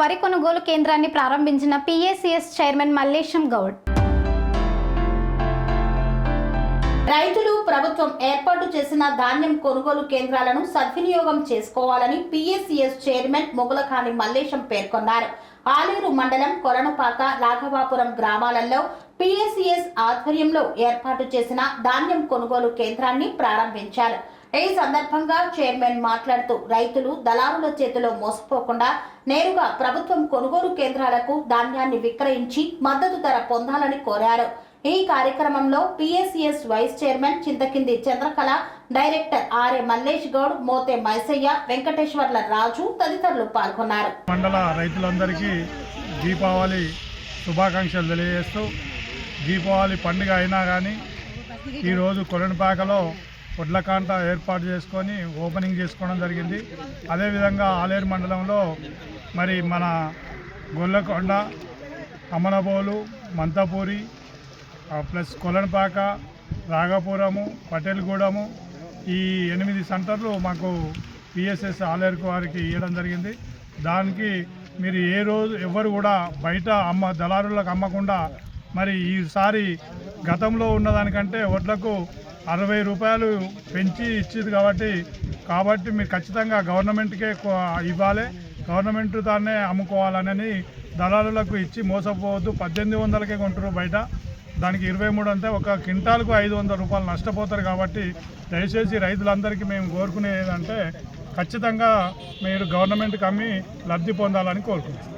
వరి కొనుగోలు కేంద్రాన్ని ప్రారంభించిన పిఏసిఎస్ చైర్మన్ మల్లేశం గౌడ్. రైతులు ప్రభుత్వం ఏర్పాటు చేసిన ధాన్యం కొనుగోలు కేంద్రాలను సద్వినియోగం చేసుకోవాలని పిఎస్సిఎస్ చైర్మన్ మొగులఖాని మల్లేశం పేర్కొన్నారు. ఆలేరు మండలం కొలనుపాక రాఘవాపురం గ్రామాలలో పిఎస్సిఎస్ ఆధ్వర్యంలో ఏర్పాటు చేసిన ధాన్యం కొనుగోలు కేంద్రాన్ని ప్రారంభించారు. ఈ సందర్భంగా చైర్మన్ మాట్లాడుతూ రైతులు దళారుల చేతిలో మోసపోకుండా నేరుగా ప్రభుత్వం కొనుగోలు కేంద్రాలకు ధాన్యాన్ని విక్రయించి మద్దతు ధర పొందాలని కోరారు. ఈ కార్యక్రమంలో PSCS vice chairman Chinthakindi Chandrakala director RA Mallesh Goud Mothe Maisaiah Venkateshwarla Raju తదితరులు పాల్గొన్నారు. మండల రైతులందరికీ దీపావళి శుభాకాంక్షలు తెలియజేస్తూ దీపావళి పండుగ అయినా కానీ ఈరోజు కొరణపాకలో వడ్లకాంట ఏర్పాటు చేసుకొని ఓపెనింగ్ చేసుకోవడం జరిగింది. అదేవిధంగా ఆలేరు మండలంలో మరి మన గొల్లకొండ అమనబోలు మంతపూరి ప్లస్ కొలనపాక రాగపురము పటేల్గూడము ఈ ఎనిమిది సెంటర్లు మాకు పిఎస్ఎస్ ఆలేరుకు వారికి ఇవ్వడం జరిగింది. దానికి మీరు ఏ రోజు ఎవరు కూడా బయట అమ్మ దళారులకు అమ్మకుండా మరి ఈసారి గతంలో ఉన్నదానికంటే వడ్లకు అరవై రూపాయలు పెంచి ఇచ్చింది కాబట్టి కాబట్టి మీరు ఖచ్చితంగా గవర్నమెంట్కే ఇవ్వాలి. గవర్నమెంట్ దాన్నే అమ్ముకోవాలని దళారులకు ఇచ్చి మోసపోవద్దు. పద్దెనిమిది వందలకే కొంటారు బయట. దానికి ఇరవై మూడు అంతే ఒక క్వింటాల్కు ఐదు వందల రూపాయలు నష్టపోతారు కాబట్టి దయచేసి రైతులందరికీ మేము కోరుకునేదంటే ఖచ్చితంగా మీరు గవర్నమెంట్కి అమ్మి లబ్ధి పొందాలని కోరుకుంటున్నాం.